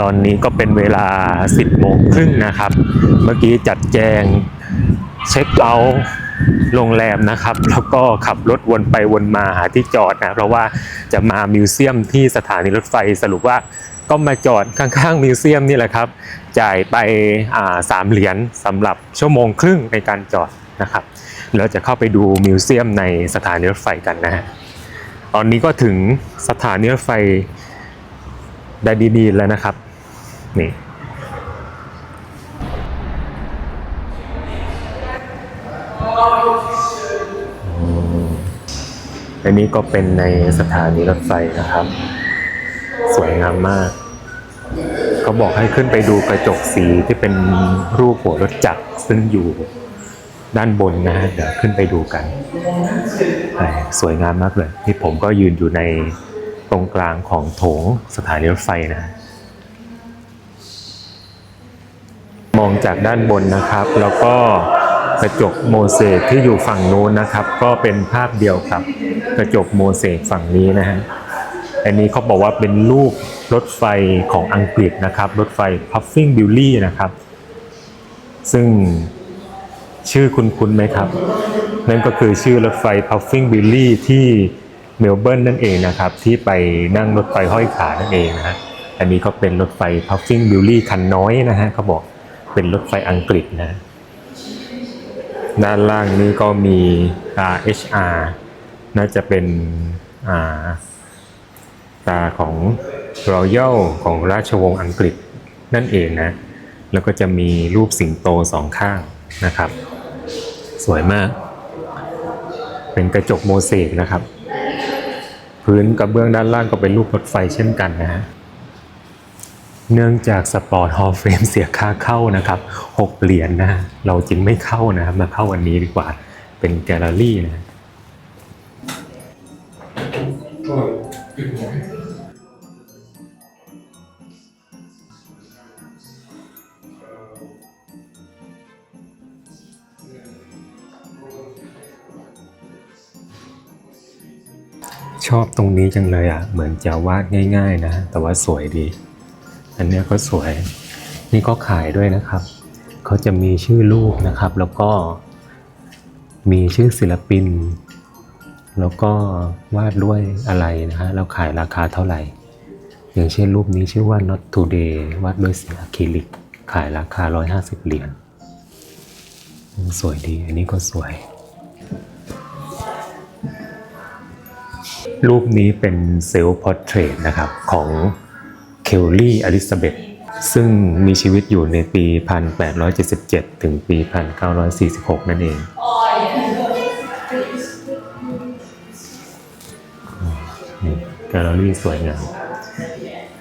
ตอนนี้ก็เป็นเวลา 10โมงครึ่งนะครับ เมื่อกี้จัดแจงเช็คเอาท์โรงแรมนะครับ แล้วก็ขับรถวนไปวนมาหาที่จอดนะเพราะว่าจะมามิวเซียมที่สถานีรถไฟสรุปว่าก็มาจอดข้างๆมิวเซียมนี่แหละครับ จ่ายไปอ่าสามเหรียญสำหรับชั่วโมงครึ่งในการจอดนะครับเราจะเข้าไปดูมิวเซียมในสถานีรถไฟกันนะฮะตอนนี้ก็ถึงสถานีรถไฟดาดีดีนแล้วนะครับ นี่อันนี้ก็เป็นในสถานีรถไฟนะครับ สวยงามมาก เขาบอกให้ขึ้นไปดูกระจกสีที่เป็นรูปหัวรถจักรซึ่งอยู่ด้านบนนะฮะเดี๋ยวขึ้นไปดูกัน สวยงามมากเลย ที่ผมก็ยืนอยู่ในตรงกลางของโถงสถานีรถไฟนะ มองจากด้านบนนะครับ แล้วก็กระจกโมเสกที่อยู่ฝั่งโน้นนะครับ ก็เป็นภาพเดียวกับกระจกโมเสกฝั่งนี้นะฮะอันนี้เขาบอกว่าเป็นรูปรถไฟของอังกฤษนะครับ รถไฟ Puffing Billy นะครับ ซึ่งชื่อคุณคุณไหมครับ นั่นก็คือชื่อรถไฟ Puffing Billy ที่เมลเบิร์นนั่นเองนะครับ ที่ไปนั่งรถไฟห้อยขานั่นเองนะฮะอันนี้ก็เป็นรถไฟ Puffing Billy คันน้อยนะฮะเขาบอก เป็นรถไฟอังกฤษนะ ด้านล่างนี้ก็มี HR น่าจะเป็นตาของ Royal ของราชวงศ์อังกฤษนั่นเองนะ แล้วก็จะมีรูปสิงโตสองข้างนะครับ สวยมาก เป็นกระจกโมเสกนะครับ พื้นกระเบื้องด้านล่างก็เป็นรูปรถไฟเช่นกันนะฮะ เนื่องจากสปอร์ตฮอลเฟรมเสียค่าเข้านะครับ6เหรียญนนะเราจึงไม่เข้านะครับ มาเข้าวันนี้ดีกว่าเป็นแกลเลอรี่นะชอบตรงนี้จังเลยอะ เหมือนจะวาดง่าย ๆ นะ แต่ว่าสวยดี อันนี้ก็สวย นี่ก็ขายด้วยนะครับ เขาจะมีชื่อรูปนะครับ แล้วก็มีชื่อศิลปิน แล้วก็วาดด้วยอะไรนะฮะแล้วขายราคาเท่าไหร่ อย่างเช่นรูปนี้ชื่อว่า not today วาดด้วยสีอะคริลิก ขายราคา 150 เหรียญสวยดี อันนี้ก็สวย รูปนี้เป็นเซลฟ์พอร์เทรตนะครับของ เคลลี่อลิซาเบธซึ่งมีชีวิตอยู่ในปี 1877 ถึงปี 1946 นั่นเอง แกลเลอรี่สวยงาม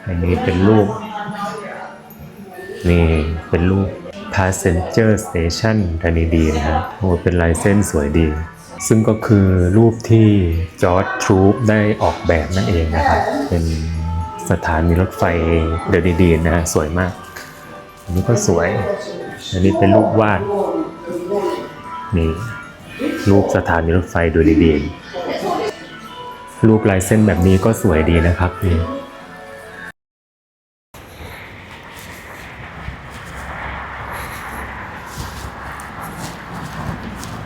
อันนี้เป็นรูป นี่เป็นรูป passenger station ธานีดีนะฮะโอ้เป็นลายเส้นสวยดี ซึ่งก็คือรูปที่จอร์จทรูปได้ออกแบบนั่นเองนะครับ เป็น สถานีรถไฟเดอะดีดีนะฮะสวยมาก อันนี้ก็สวย อันนี้เป็นรูปวาดนี่รูปสถานีรถไฟโดยดีดีนรูปลายเส้นแบบนี้ก็สวยดีนะครับนี่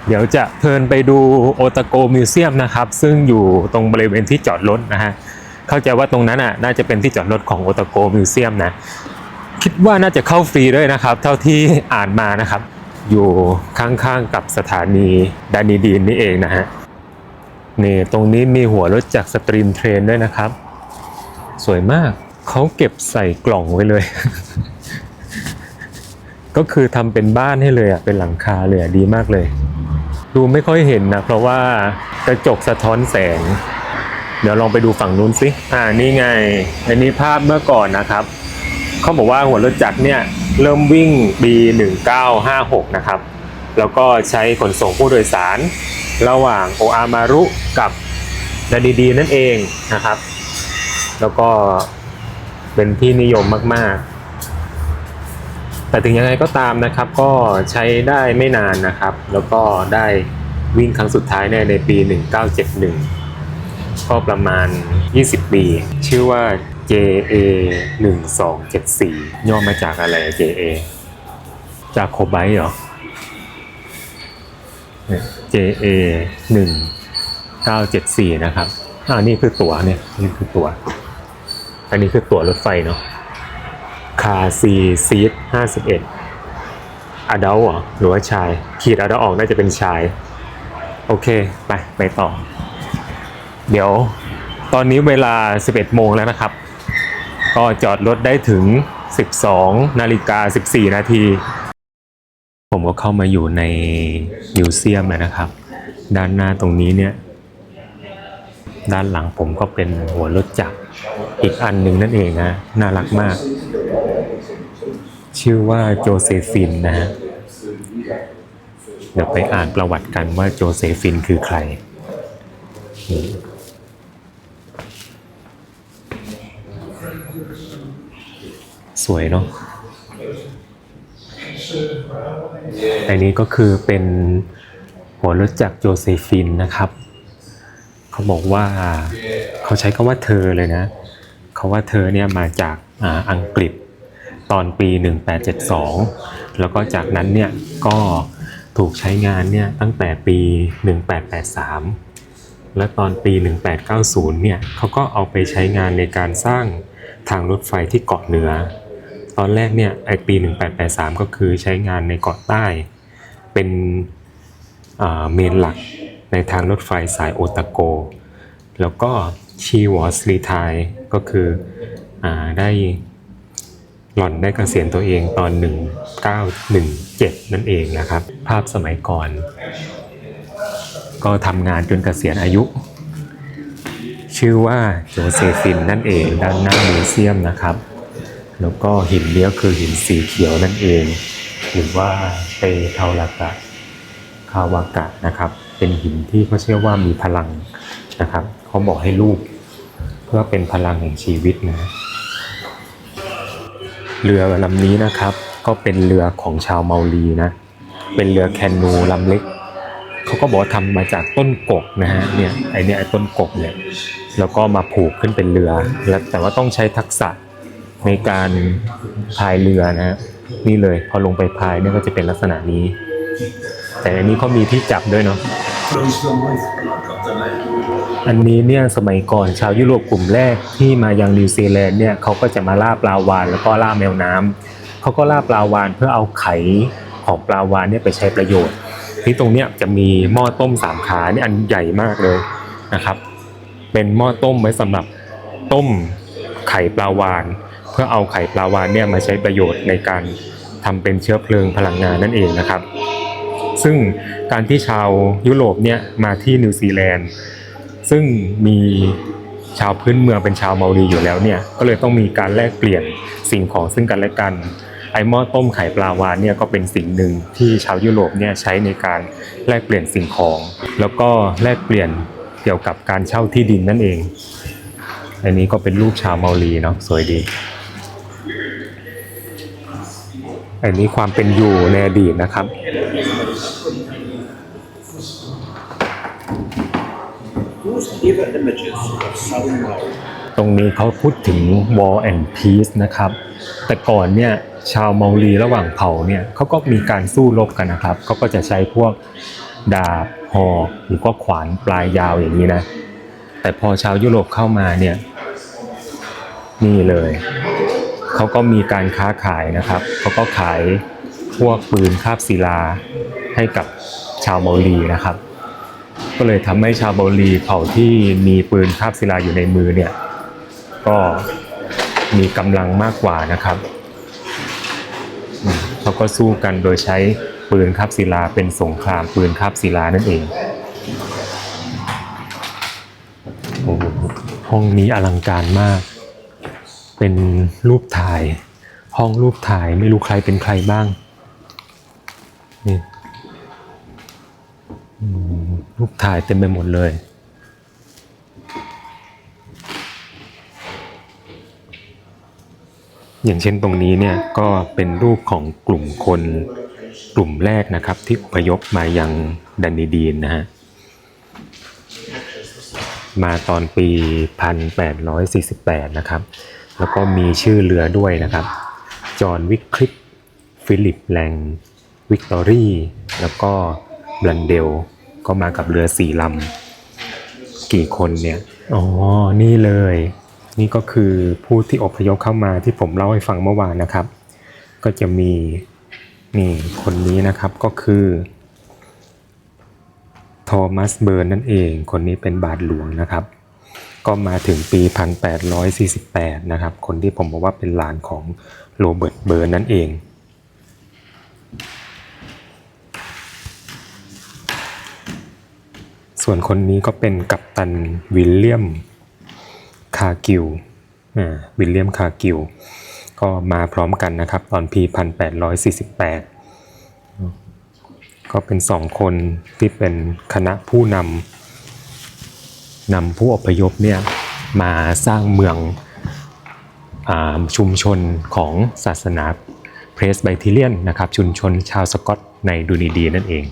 เดี๋ยวจะเพลินไปดูโอตาโกมิวเซียมนะครับ ซึ่งอยู่ตรงบริเวณที่จอดรถนะฮะ เข้าใจว่าตรงนั้นอะน่าจะเป็นที่จอดรถของโอตโกมิวเซียมนะ คิดว่าน่าจะเข้าฟรีด้วยนะครับ เท่าที่อ่านมานะครับ อยู่ข้างๆกับสถานีดานีดีนนี่เองนะฮะนี่ตรงนี้มีหัวรถจากสตรีมเทรนด้วยนะครับ สวยมากเขาเก็บใส่กล่องไว้เลย ก็คือทำเป็นบ้านให้เลยอะเป็นหลังคาเลยอะดีมากเลย ดูไม่ค่อยเห็นนะ เพราะว่ากระจกสะท้อนแสง เดี๋ยวลองไปดูฝั่งนู้นสิอ่านี่ไง อันนี้ภาพเมื่อก่อนนะครับเขาบอกว่าหัวรถจักรเนี่ยเริ่มวิ่งปี 1956 นะครับ แล้วก็ใช้ขนส่งผู้โดยสาร ระหว่างโออามารุกับดาดีดีนั่นเองนะครับ แล้วก็เป็นที่นิยมมาก ๆ แต่ถึงยังไงก็ตามนะครับ ก็ใช้ได้ไม่นานนะครับ แล้วก็ได้วิ่งครั้งสุดท้ายเนี่ยในปี 1971 ก็ประมาณ 20 ปี ชื่อว่า JA หนึ่งสองเจ็ดสี่ย่อมาจากอะไร JA จากโคไบต์เหรอเนี่ย JA หนึ่งเก้าเจ็ดสี่นะครับอ่านี่คือตั๋วเนี่ย นี่คือตั๋ว อันนี้คือตั๋วรถไฟเนาะคาซีซีทห้าสิบเอ็ดอดัลหรอหรือว่าชาย ขีดอดัลออกน่าจะเป็นชาย โอเค ไป ไปต่อ เดี๋ยวตอนนี้เวลา 11 โมงแล้วนะครับ ก็จอดรถได้ถึง 12 นาฬิกา 14 นาที ผมก็เข้ามาอยู่ในมิวเซียมแล้วนะครับ ด้านหน้าตรงนี้เนี่ย ด้านหลังผมก็เป็นหัวรถจักรอีกอันหนึ่งนั่นเองนะ น่ารักมาก ชื่อว่าโจเซฟินนะฮะเดี๋ยวไปอ่านประวัติกันว่าโจเซฟินคือใคร สวยเนาะอันนี้ก็คือเป็นหัวรถจักรโจเซฟินนะครับ เขาบอกว่าเขาใช้คำว่าเธอเลยนะเขาว่าเธอเนี่ยมาจากอ,อังกฤษตอนปี 1872 แล้วก็จากนั้นเนี่ยก็ถูกใช้งานเนี่ยตั้งแต่ปี 1883 และตอนปี 1890 เนี่ยเขาก็เอาไปใช้งานในการสร้างทางรถไฟที่เกาะเหนือ ตอนแรกเนี่ยไอปี 1883 ก็คือใช้งานในเกาะใต้ เป็นเมนหลักในทางรถไฟสายโอตาโก แล้วก็ชีวอสรีไทยก็คืออได้หล่อนได้เกษียณตัวเองตอน 1917 นั่นเองนะครับ ภาพสมัยก่อน ก็ทำงานจนเกษียณอายุ ชื่อว่าโจเซฟินนั่นเองด้านหน้ามิวเซียมนะครับ แล้วก็หินเนี้ยคือหินสีเขียวนั่นเอง หรือว่าเตเทาลากะคาวากะนะครับ เป็นหินที่เขาเชื่อว่ามีพลังนะครับเขาบอกให้ลูกเพื่อเป็นพลังแห่งชีวิตนะเรือลำนี้นะครับ ก็เป็นเรือของชาวเมาลีนะ เป็นเรือแคนูลำเล็กเขาก็บอกว่าทำมาจากต้นกกนะฮะเนี่ยไอเนี่ยไอต้นกกเนี่ยแล้วก็มาผูกขึ้นเป็นเรือแล้วแต่ว่าต้องใช้ทักษะ ในการพายเรือนะฮะนี่เลยพอลงไปพายเนี่ยก็จะเป็นลักษณะนี้ แต่อันนี้เขามีที่จับด้วยเนาะอันนี้เนี่ยสมัยก่อนชาวยุโรปกลุ่มแรกที่มายังนิวซีแลนด์เนี่ยเขาก็จะมาล่าปลาวาฬแล้วก็ล่าแมวน้ำเขาก็ล่าปลาวาฬเพื่อเอาไข่ของปลาวาฬเนี่ยไปใช้ประโยชน์ ที่ตรงเนี้ยจะมีหม้อต้มสามขาเนี่ยอันใหญ่มากเลยนะครับ เป็นหม้อต้มไว้สำหรับต้มไข่ปลาวาฬ เพื่อเอาไข่ปลาวาฬเนี่ยมาใช้ประโยชน์ในการทำเป็นเชื้อเพลิงพลังงานนั่นเองนะครับ ซึ่งการที่ชาวยุโรปเนี่ยมาที่นิวซีแลนด์ซึ่งมีชาวพื้นเมืองเป็นชาวเมารีอยู่แล้วเนี่ยก็เลยต้องมีการแลกเปลี่ยนสิ่งของซึ่งกันและกัน ไอหม้อต้มไข่ปลาวานเนี่ยก็เป็นสิ่งหนึ่งที่ชาวยุโรปเนี่ยใช้ในการแลกเปลี่ยนสิ่งของ แล้วก็แลกเปลี่ยนเกี่ยวกับการเช่าที่ดินนั่นเอง อันนี้ก็เป็นรูปชาวเมารีเนาะสวยดี อันนี้ความเป็นอยู่ในอดีตนะครับ ตรงนี้เขาพูดถึง War and Peace นะครับ แต่ก่อนเนี่ยชาวเมารีระหว่างเผ่าเนี่ยเขาก็มีการสู้รบกันนะครับเขาก็จะใช้พวกดาบหอกหรือก็ขวานปลายยาวอย่างนี้นะ แต่พอชาวยุโรปเข้ามาเนี่ย นี่เลย เขาก็มีการค้าขายนะครับเขาก็ขายพวกปืนคาบศิลาให้กับชาวเมารีนะครับ ก็เลยทำให้ชาวเมาลีเผ่าที่มีปืนคาบศิลาอยู่ในมือเนี่ยก็มีกำลังมากกว่านะครับเขาก็สู้กันโดยใช้ปืนคาบศิลาเป็นสงครามปืนคาบศิลานั่นเองห้องนี้อลังการมาก เป็นรูปถ่าย ห้องรูปถ่ายไม่รู้ใครเป็นใครบ้างนี่รูปถ่ายเต็มไปหมดเลย อย่างเช่นตรงนี้เนี่ยก็เป็นรูปของกลุ่มคนกลุ่มแรกนะครับที่อพยพมายังดันนีดีนนะฮะ มาตอนปี 1848 นะครับ แล้วก็มีชื่อเรือด้วยนะครับ จอห์นวิคคลิปฟิลิปแลงวิกตอรี่ แล้วก็บลันเดล ก็มากับเรือสี่ลำ กี่คนเนี่ย อ๋อ นี่เลย นี่ก็คือผู้ที่อพยพเข้ามาที่ผมเล่าให้ฟังเมื่อวานนะครับ ก็จะมีนี่คนนี้นะครับก็คือโทมัสเบิร์นนั่นเอง คนนี้เป็นบาทหลวงนะครับ ก็มาถึงปี 1848 นะครับ คนที่ผมบอกว่าเป็นหลานของโรเบิร์ตเบิร์นนั่นเอง ส่วนคนนี้ก็เป็นกัปตันวิลเลียมคากิลวิลเลียมคากิลก็มาพร้อมกันนะครับ ตอนปี 1848 ก็เป็นสองคนที่เป็นคณะผู้นำ นำผู้อพยพเนี่ยมาสร้างเมืองอชุมชนของศาสนาเพรสไบทิเลียนนะครับชุมชนชาวสกอตในดูนีดีนั่นเอง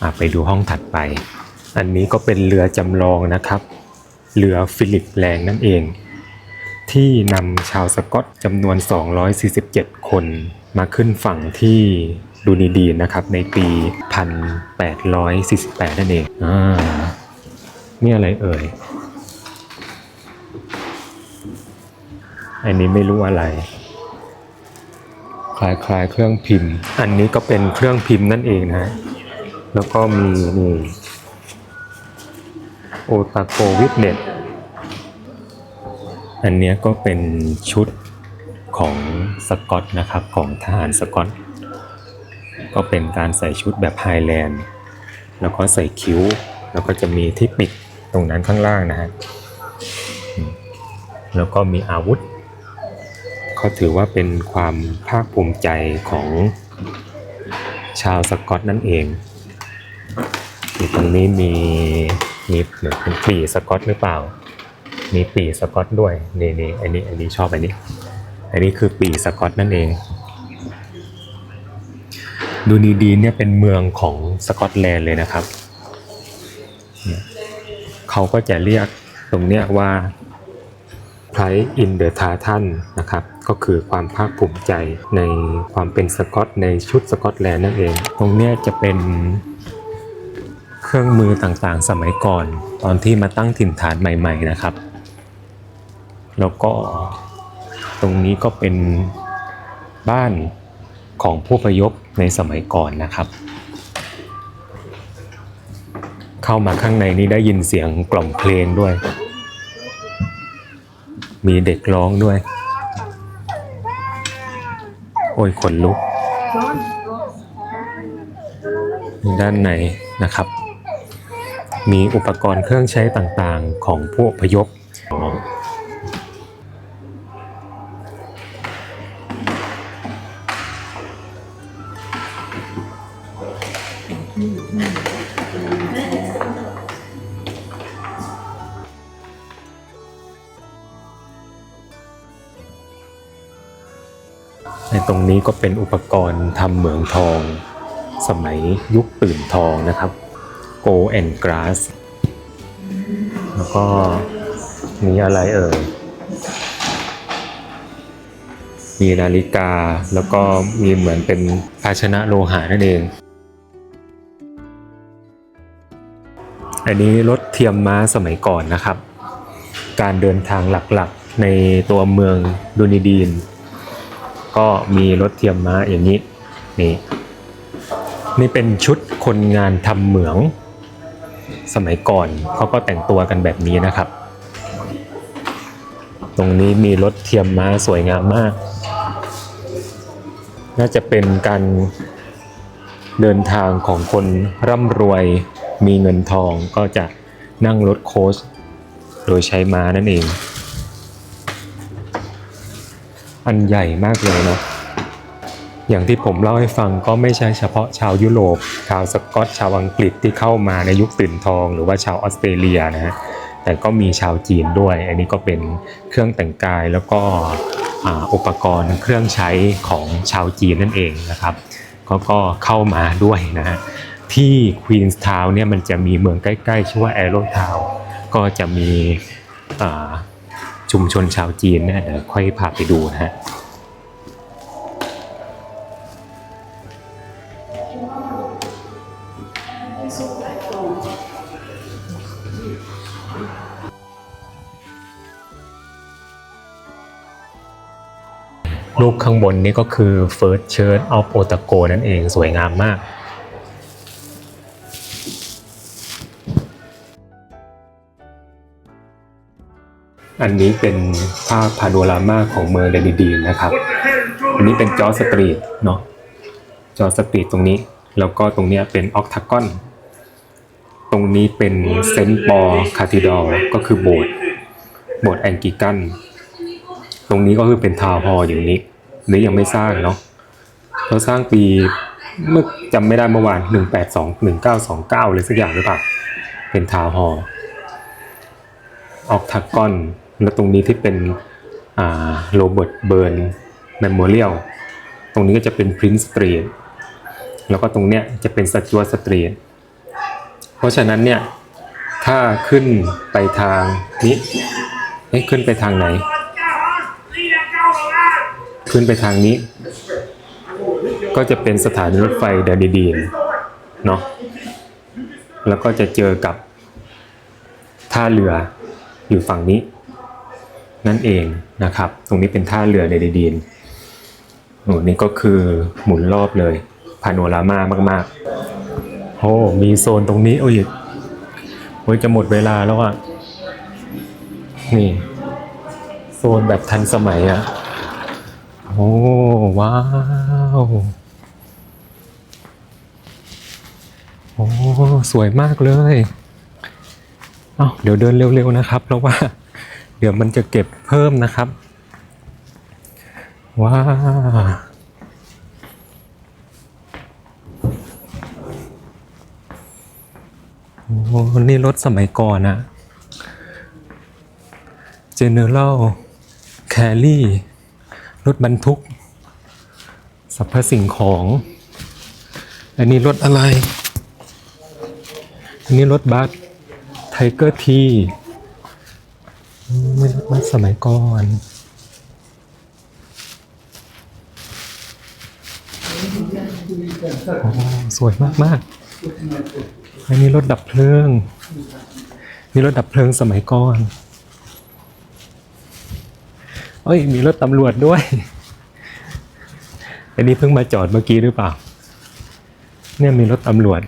อไปดูห้องถัดไป อันนี้ก็เป็นเรือจำลองนะครับ เรือฟิลิปแรงนั่นเอง ที่นำชาวสกอตจำนวน 247 คนมาขึ้นฝั่งที่ดูนีดีนะครับในปี 1848 นั่นเองอ่า นี่อะไรเอ่ย อันนี้ไม่รู้อะไร คล้ายเครื่องพิมพ์ อันนี้ก็เป็นเครื่องพิมพ์นั่นเองนะฮะแล้วก็มีนี่โอตาโกวิทเน็ตอันนี้ก็เป็นชุดของสกอตนะครับ ของทหารสกอต ก็เป็นการใส่ชุดแบบไฮแลนด์ แล้วก็ใส่คิ้ว แล้วก็จะมีที่ปิดตรงนั้นข้างล่างนะฮะแล้วก็มีอาวุธเขาถือว่าเป็นความภาคภูมิใจของชาวสกอตนั่นเองที่ตรงนี้มีมีเหมือนเป็นปีสกอตหรือเปล่า มีปีสกอตด้วยนี่นี่อันนี้อันนี้ชอบอันนี้ อันนี้คือปีสกอตนั่นเอง ดูนีดีเนี่ยเป็นเมืองของสกอตแลนด์เลยนะครับ เขาก็จะเรียกตรงเนี้ยว่า Pride in the Tartan นะครับ ก็คือความภาคภูมิใจในความเป็นสกอตในชุดสกอตแลนด์นั่นเอง ตรงเนี้ยจะเป็นเครื่องมือต่างๆ สมัยก่อน ตอนที่มาตั้งถิ่นฐานใหม่ ๆนะครับ แล้วก็ตรงนี้ก็เป็นบ้านของผู้พยพในสมัยก่อนนะครับ เข้ามาข้างในนี้ได้ยินเสียงกล่อมเพลงด้วย มีเด็กร้องด้วย โอ้ยขนลุกด้านในนะครับ มีอุปกรณ์เครื่องใช้ต่างๆของผู้พยพ ในตรงนี้ก็เป็นอุปกรณ์ทำเหมืองทอง สมัยยุคตื่นทองนะครับ Go and Grass แล้วก็มีอะไรเอ่ย มีนาฬิกาแล้วก็มีเหมือนเป็นภาชนะโลหะนั่นเอง อันนี้รถเทียมม้าสมัยก่อนนะครับ การเดินทางหลักๆในตัวเมืองดูนิดีน ก็มีรถเทียมม้าอย่างนี้นี่นี่เป็นชุดคนงานทำเหมือง สมัยก่อนเขาก็แต่งตัวกันแบบนี้นะครับ ตรงนี้มีรถเทียมม้าสวยงามมาก น่าจะเป็นการเดินทางของคนร่ำรวยมีเงินทองก็จะนั่งรถโค้ชโดยใช้ม้านั่นเอง อันใหญ่มากเลยเนาะอย่างที่ผมเล่าให้ฟังก็ไม่ใช่เฉพาะชาวยุโรป ชาวสกอตชาวอังกฤษที่เข้ามาในยุคตื่นทอง หรือว่าชาวออสเตรเลียนะฮะแต่ก็มีชาวจีนด้วย อันนี้ก็เป็นเครื่องแต่งกายแล้วก็อ,อุปกรณ์เครื่องใช้ของชาวจีนนั่นเองนะครับก็ก็เข้ามาด้วยนะฮะที่ควีนส์ทาวน์เนี่ยมันจะมีเมืองใกล้ๆ ชื่อว่าแอโรทาวน์ก็จะมีอ่า ชุมชนชาวจีนเนี่ยเดี๋ยวค่อยพาไปดูนะฮะรูปข้างบนนี่ก็คือ First Church of Otago นั่นเองสวยงามมาก อันนี้เป็นภาพพาโนรามาของเมืองเดนิดีนนะครับ อันนี้เป็นจอสตรีทเนาะ จอสตรีทตรงนี้ แล้วก็ตรงเนี้ยเป็นออกทากอน ตรงนี้เป็นเซนต์ปอคาธิดอลก็คือโบสถ์ โบสถ์แองกิกัน ตรงนี้ก็คือเป็นทาวน์ฮอลล์อยู่นี้หรือยังไม่สร้างเนาะเขาสร้างปีเมื่อจำไม่ได้เมื่อวานหนึ่งแปดสองหนึ่งเก้าสองเก้าเลยสักอย่างหรือเปล่า เป็นทาวน์ฮอลล์ออกทักกอน แล้วตรงนี้ที่เป็นโรเบิร์ตเบิร์นเมมโมเรียลตรงนี้ก็จะเป็นพรินซ์สตรีทแล้วก็ตรงเนี้ยจะเป็นสจวตสตรีทเพราะฉะนั้นเนี่ยถ้าขึ้นไปทางนี้เอ๊ะขึ้นไปทางไหน ขึ้นไปทางนี้ ก็จะเป็นสถานีรถไฟเดนดีนเนาะแล้วก็จะเจอกับท่าเรืออยู่ฝั่งนี้ นั่นเองนะครับ ตรงนี้เป็นท่าเรือเดนดีนโอ้นี่ก็คือหมุนรอบเลยพาโนรามามากๆโอ้มีโซนตรงนี้โอ้ยโอ้ยจะหมดเวลาแล้วอะนี่ โซนแบบทันสมัยอะโอ้ว้าวโอ้สวยมากเลย เอ้าเดี๋ยวเดินเร็วๆนะครับ เพราะว่า เดี๋ยวมันจะเก็บเพิ่มนะครับว้าโอ้นี่รถสมัยก่อนอะ General Carry รถบรรทุกสรรพสิ่งของ อันนี้รถอะไร อันนี้รถบัสไทเกอร์ที ไม่รถบัสสมัยก่อนโอ้สวยมากมากอันนี้รถดับเพลิงนี่รถดับเพลิงสมัยก่อน เอ้ย มีรถตำรวจด้วย อันนี้เพิ่งมาจอดเมื่อกี้หรือเปล่า เนี่ยมีรถตำรวจ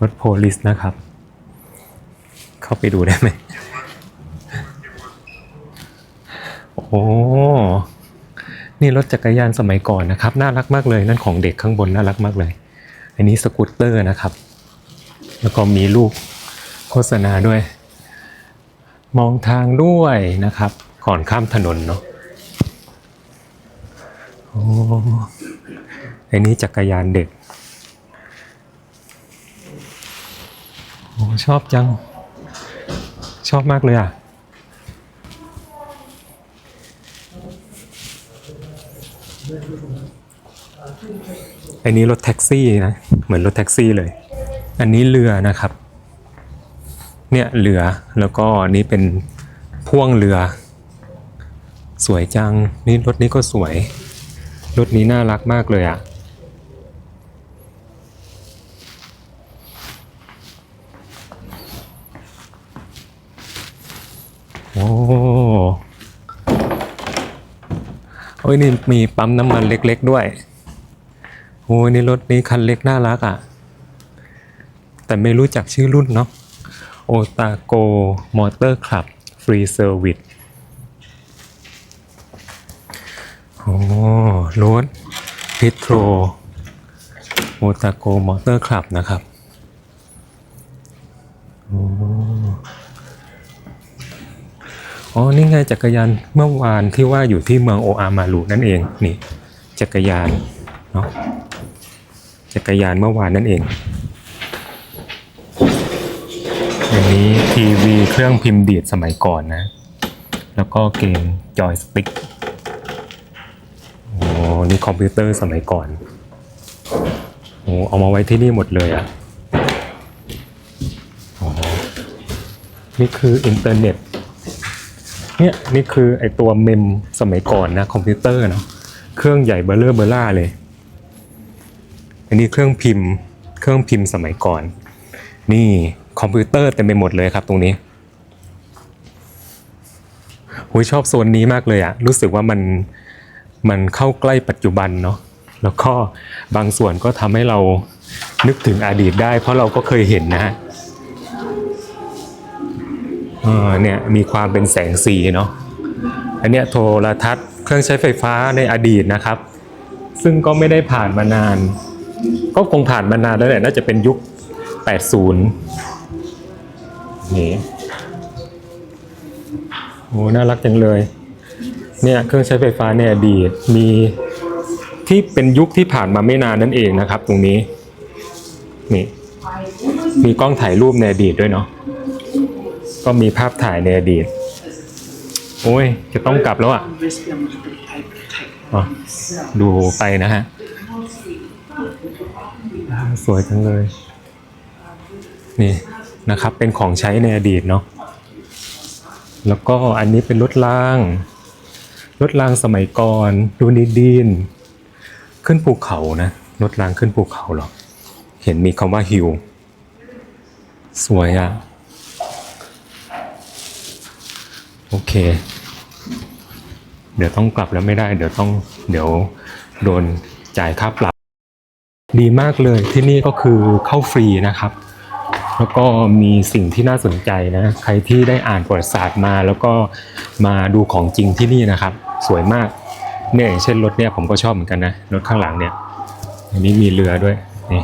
รถโพลิสนะครับ เข้าไปดูได้ไหม โอ้นี่รถจักรยานสมัยก่อนนะครับ น่ารักมากเลยนั่นของเด็กข้างบนน่ารักมากเลย อันนี้สกูตเตอร์นะครับ แล้วก็มีลูกโฆษณาด้วย มองทางด้วยนะครับ ก่อนข้ามถนนเนาะโอ้ไอ้นี้จักรยานเด็กโอ้ชอบจัง ชอบมากเลยอะ อันนี้รถแท็กซี่นะ เหมือนรถแท็กซี่เลย อันนี้เรือนะครับ เนี่ยเรือแล้วก็อันนี้เป็นพ่วงเรือ สวยจัง นี่รถนี้ก็สวย รถนี้น่ารักมากเลยอะ่ะโอ้ อ้ยนี่มีปั๊มน้ำมันเล็ก ๆ ด้วยโอ้ยนี่รถนี้คันเล็กน่ารักอะ่ะ แต่ไม่รู้จักชื่อรุ่นเนาะโอตาโกมอเตอร์คลับฟรีเซอร์วิสโอ้รถพิโตรโอตาโกมอเตอร์คลับนะครับ โอ้ อ๋อ นี่ไงจักรยานเมื่อวานที่ว่าอยู่ที่เมืองโออามารุนั่นเอง นี่ จักรยานเนาะ จักรยานเมื่อวานนั่นเอง อันนี้ทีวีเครื่องพิมพ์ดีดสมัยก่อนนะ แล้วก็เกมจอยสติ๊กโอ้นี่คอมพิวเตอร์สมัยก่อน โอ้เอามาไว้ที่นี่หมดเลยอะ่ะนี่คืออินเทอร์เน็ต เนี่ยนี่คือไอตัวเมมสมัยก่อนนะคอมพิวเตอร์เนาะเครื่องใหญ่เบลเลอร์เบล่าเลย อันนี้เครื่องพิมพ์ เครื่องพิมพ์สมัยก่อน นี่คอมพิวเตอร์เต็มไปหมดเลยครับตรงนี้หุยชอบโซนนี้มากเลยอะรู้สึกว่ามันมันเข้าใกล้ปัจจุบันเนาะแล้วก็บางส่วนก็ทำให้เรานึกถึงอดีตได้ เพราะเราก็เคยเห็นนะฮะ เออเนี่ยมีความเป็นแสงสีเนาะอันเนี้ยโทรทัศน์เครื่องใช้ไฟฟ้าในอดีตนะครับ ซึ่งก็ไม่ได้ผ่านมานาน ก็คงผ่านมานานแล้วแหละน่าจะเป็นยุค 80 นี่โอ้น่ารักจังเลย เนี่ยเครื่องใช้ไฟฟ้าในอดีตมีที่เป็นยุคที่ผ่านมาไม่นานนั่นเองนะครับ ตรงนี้ นี่ มีกล้องถ่ายรูปในอดีตด้วยเนาะ ก็มีภาพถ่ายในอดีต โอ้ย จะต้องกลับแล้วอะดูไปนะฮะ สวยจังเลย นี่นะครับ เป็นของใช้ในอดีตเนาะแล้วก็อันนี้เป็นรถรางรถรางสมัยก่อนดูนิดีน ขึ้นภูเขานะรถรางขึ้นภูเขาเหรอ เห็นมีคำว่าฮิว สวยอะ่ะ โอเค เดี๋ยวต้องกลับแล้วไม่ได้ เดี๋ยวต้องเดี๋ยวโดนจ่ายค่าปรับ ดีมากเลยที่นี่ก็คือเข้าฟรีนะครับ แล้วก็มีสิ่งที่น่าสนใจนะ ใครที่ได้อ่านประวัติศาสตร์มา แล้วก็มาดูของจริงที่นี่นะครับ สวยมากเนี่ยเช่นรถเนี่ยผมก็ชอบเหมือนกันนะรถข้างหลังเนี่ยอันนี้มีเรือด้วยนี่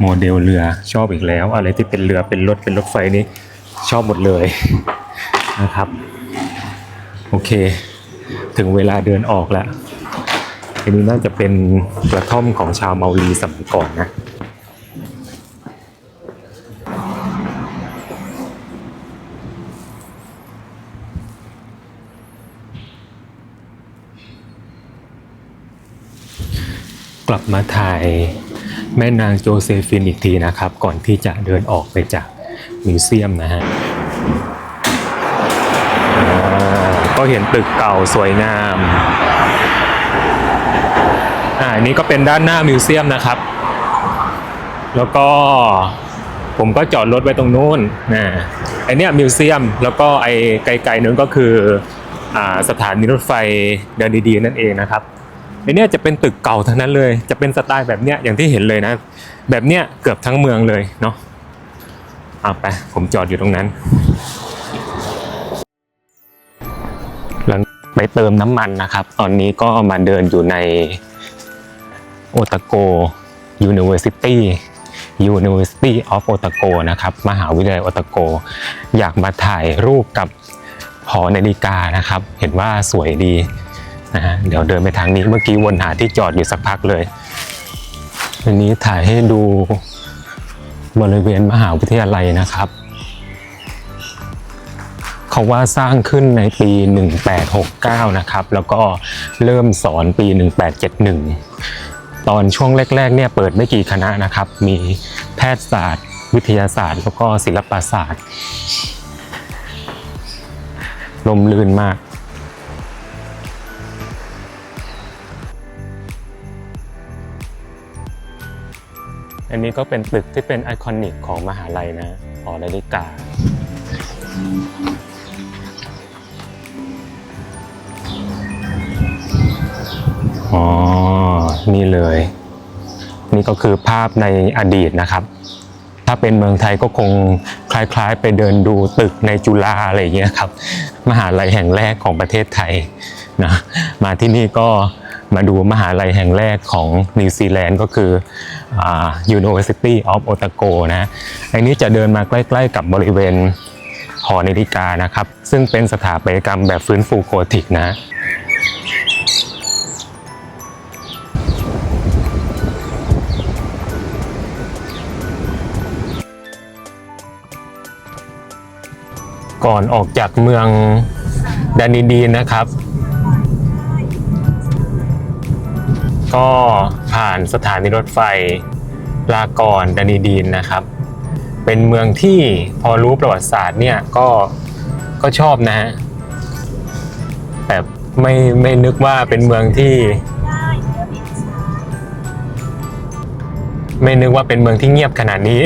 โมเดลเรือชอบอีกแล้ว อะไรที่เป็นเรือเป็นรถเป็นรถไฟนี่ชอบหมดเลย นะครับ โอเค ถึงเวลาเดินออกแล้วอันนี้น่าจะเป็นกระท่อมของชาวเมาลีสมัยก่อนนะกลับมาถ่ายแม่นางโจเซฟินอีกทีนะครับ ก่อนที่จะเดินออกไปจากมิวเซียมนะฮะ ก็เห็นตึกเก่าสวยงามอ่าอันนี้ก็เป็นด้านหน้ามิวเซียมนะครับ แล้วก็ผมก็จอดรถไว้ตรงนู้นนะไอเนี้ยมิวเซียมแล้วก็ไอไกลๆนู้นก็คืออ่าสถานีรถไฟเดินดีๆนั่นเองนะครับไอเนี้ยจะเป็นตึกเก่าทั้งนั้นเลย จะเป็นสไตล์แบบเนี้ยอย่างที่เห็นเลยนะ แบบเนี้ยเกือบทั้งเมืองเลยเนาะเอาไปผมจอดอยู่ตรงนั้น ไปเติมน้ำมันนะครับ ตอนนี้ก็มาเดินอยู่ในโอตาโก University University of Otago นะครับ มหาวิทยาลัยโอตาโก อยากมาถ่ายรูปกับหอนาฬิกานะครับ เห็นว่าสวยดีนะฮะเดี๋ยวเดินไปทางนี้เมื่อกี้วนหาที่จอดอยู่สักพักเลยอันนี้ถ่ายให้ดูบริเวณมหาวิทยาลัยนะครับ เขาว่าสร้างขึ้นในปี 1869 นะครับ แล้วก็เริ่มสอนปี 1871 ตอนช่วงแรกๆเนี่ยเปิดไม่กี่คณะนะครับ มีแพทยศาสตร์ วิทยาศาสตร์ แล้วก็ศิลปศาสตร์ลมลื่นมากอันนี้ก็เป็นตึกที่เป็นไอคอนิกของมหาลัยนะหอนาฬิกา อ๋อ นี่เลย นี่ก็คือภาพในอดีตนะครับ ถ้าเป็นเมืองไทยก็คงคล้ายๆ ไปเดินดูตึกในจุฬาอะไรอย่างเงี้ยครับ มหาลัยแห่งแรกของประเทศไทยนะมาที่นี่ก็มาดูมหาลัยแห่งแรกของนิวซีแลนด์ก็คืออ่า University of Otago นะอันนี้จะเดินมาใกล้ๆกับบริเวณหอนาฬิกานะครับ ซึ่งเป็นสถาปัตยกรรมแบบฟื้นฟูโกธิกนะ ก่อนออกจากเมืองดานิดีนนะครับ ก็ผ่านสถานีรถไฟลากรดานิดีนนะครับ เป็นเมืองที่พอรู้ประวัติศาสตร์เนี่ยก็ก็ชอบนะฮะแต่ไม่ไม่นึกว่าเป็นเมืองที่ ไม่นึกว่าเป็นเมืองที่เงียบขนาดนี้